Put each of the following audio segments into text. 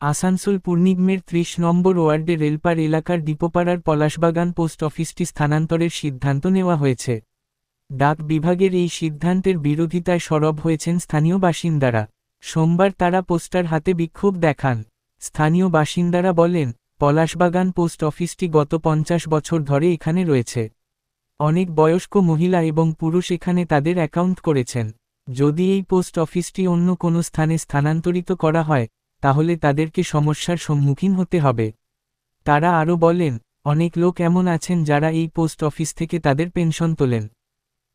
আসানসোল পূর্ণিগ্মের ত্রিশ নম্বর ওয়ার্ডে রেলপার এলাকার ডিপোপাড়ার পলাশবাগান পোস্ট অফিসটি স্থানান্তরের সিদ্ধান্ত নেওয়া হয়েছে। ডাক বিভাগের এই সিদ্ধান্তের বিরোধিতায় সরব হয়েছেন স্থানীয় বাসিন্দারা। সোমবার তারা পোস্টার হাতে বিক্ষোভ দেখান। স্থানীয় বাসিন্দারা বলেন, পলাশবাগান পোস্ট অফিসটি গত পঞ্চাশ বছর ধরে এখানে রয়েছে। অনেক বয়স্ক মহিলা এবং পুরুষ এখানে তাদের অ্যাকাউন্ট করেছেন। যদি এই পোস্ট অফিসটি অন্য কোনো স্থানে স্থানান্তরিত করা হয় তাহলে তাদেরকে সমস্যার সম্মুখীন হতে হবে। তারা আরও বলেন, অনেক লোক এমন আছেন যারা এই পোস্ট অফিস থেকে তাদের পেনশন তোলেন।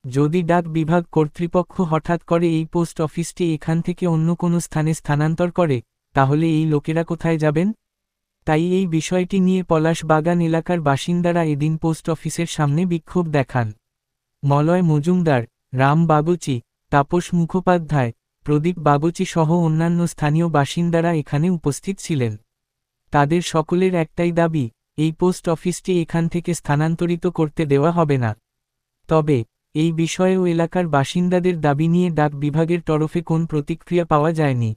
যদি ডাক বিভাগ কর্তৃপক্ষ হঠাৎ করে এই পোস্ট অফিসটি এখান থেকে অন্য কোনো স্থানে স্থানান্তর করে, তাহলে এই লোকেরা কোথায় যাবেন? তাই এই বিষয়টি নিয়ে পলাশ বাগান এলাকার বাসিন্দারা এদিন পোস্ট অফিসের সামনে বিক্ষোভ দেখান। মলয় মজুমদার, রাম বাগুচি, তাপস মুখোপাধ্যায় প্রদীপ বাগুচি সহ অন্যান্য স্থানীয় বাসিন্দারা এখানে উপস্থিত ছিলেন। তাদের সকলের একটাই দাবি, এই পোস্ট অফিসটি এখান থেকে স্থানান্তরিত করতে দেওয়া হবে না। তবে, এই বিষয়েও এলাকার বাসিন্দাদের দাবি নিয়ে ডাক বিভাগের তরফে কোন প্রতিক্রিয়া পাওয়া যায়নি।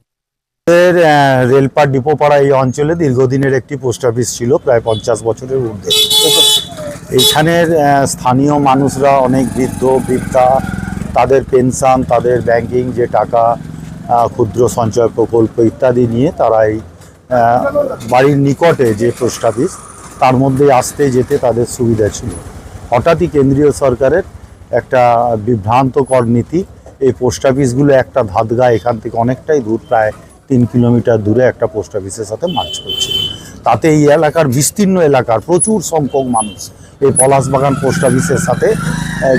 রেলপার ডিপোপাড়া এই অঞ্চলে দীর্ঘদিনের একটি পোস্ট অফিস ছিল, প্রায় পঞ্চাশ বছরের ঊর্ধ্বে। এইখানের স্থানীয় মানুষরা অনেক বৃদ্ধ, বৃদ্ধা তাদের পেনশন, তাদের ব্যাংকিং যে টাকা ক্ষুদ্র সঞ্চয় প্রকল্প ইত্যাদি নিয়ে তারা এই বাড়ির নিকটে যে পোস্ট অফিস, তার মধ্যে আসতে যেতে তাদের সুবিধা ছিল। হঠাৎই কেন্দ্রীয় সরকারের একটা বিভ্রান্তকর নীতি, এই পোস্ট অফিসগুলো একটা ধাতগা এখান থেকে অনেকটাই দূর, প্রায় তিন কিলোমিটার দূরে একটা পোস্ট অফিসের সাথে মার্চ করছে। তাতে এই এলাকার বিস্তীর্ণ এলাকার প্রচুর সংখ্যক মানুষ এই পলাশবাগান পোস্ট অফিসের সাথে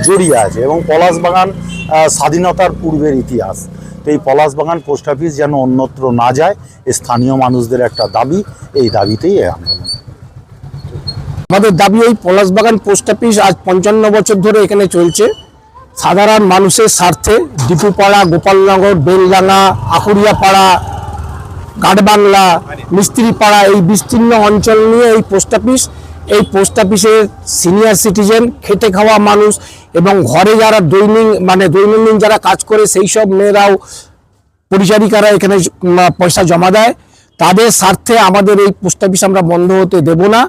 জড়িয়ে আছে এবং পলাশবাগান আহ, স্বাধীনতার পূর্বের ইতিহাস। তো এই পলাশবাগান পোস্ট অফিস যেন অন্যত্র না যায় স্থানীয় মানুষদের একটা দাবি এই দাবিতেই এই আন্দোলন। আমাদের দাবি এই পলাশবাগান পোস্ট অফিস আজ পঞ্চান্ন বছর ধরে এখানে চলছে। সাধারণ মানুষের স্বার্থে ডিপুপাড়া গোপালনগর বেলডাঙ্গা আকুরিয়াপাড়া গাঢ়বাংলা মিস্ত্রিপাড়া এই বিস্তীর্ণ অঞ্চল নিয়ে এই পোস্ট অফিস এই পোস্ট অফিসের সিনিয়র সিটিজেন খেটে খাওয়া মানুষ এবং ঘরে যারা দৈনিক মানে দৈনন্দিন যারা কাজ করে, সেই সব মেয়েরাও পরিচারিকারা এখানে পয়সা জমা দেয়। তাদের স্বার্থে আমাদের এই পোস্ট অফিস আমরা বন্ধ হতে দেব না।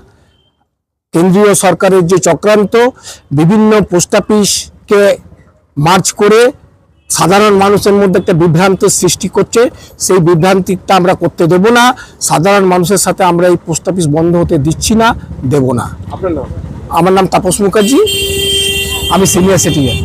কেন্দ্রীয় সরকারের যে চক্রান্ত, বিভিন্ন পোস্ট অফিসকে মার্চ করে সাধারণ মানুষের মধ্যে একটা বিভ্রান্তির সৃষ্টি করছে সেই বিভ্রান্তিটা আমরা করতে দেব না। সাধারণ মানুষের সাথে আমরা এই পোস্ট অফিস বন্ধ হতে দিচ্ছি না দেব না। আপনার নাম? আমার নাম তাপস মুখার্জি। আমি সিনিয়র সিটিজেন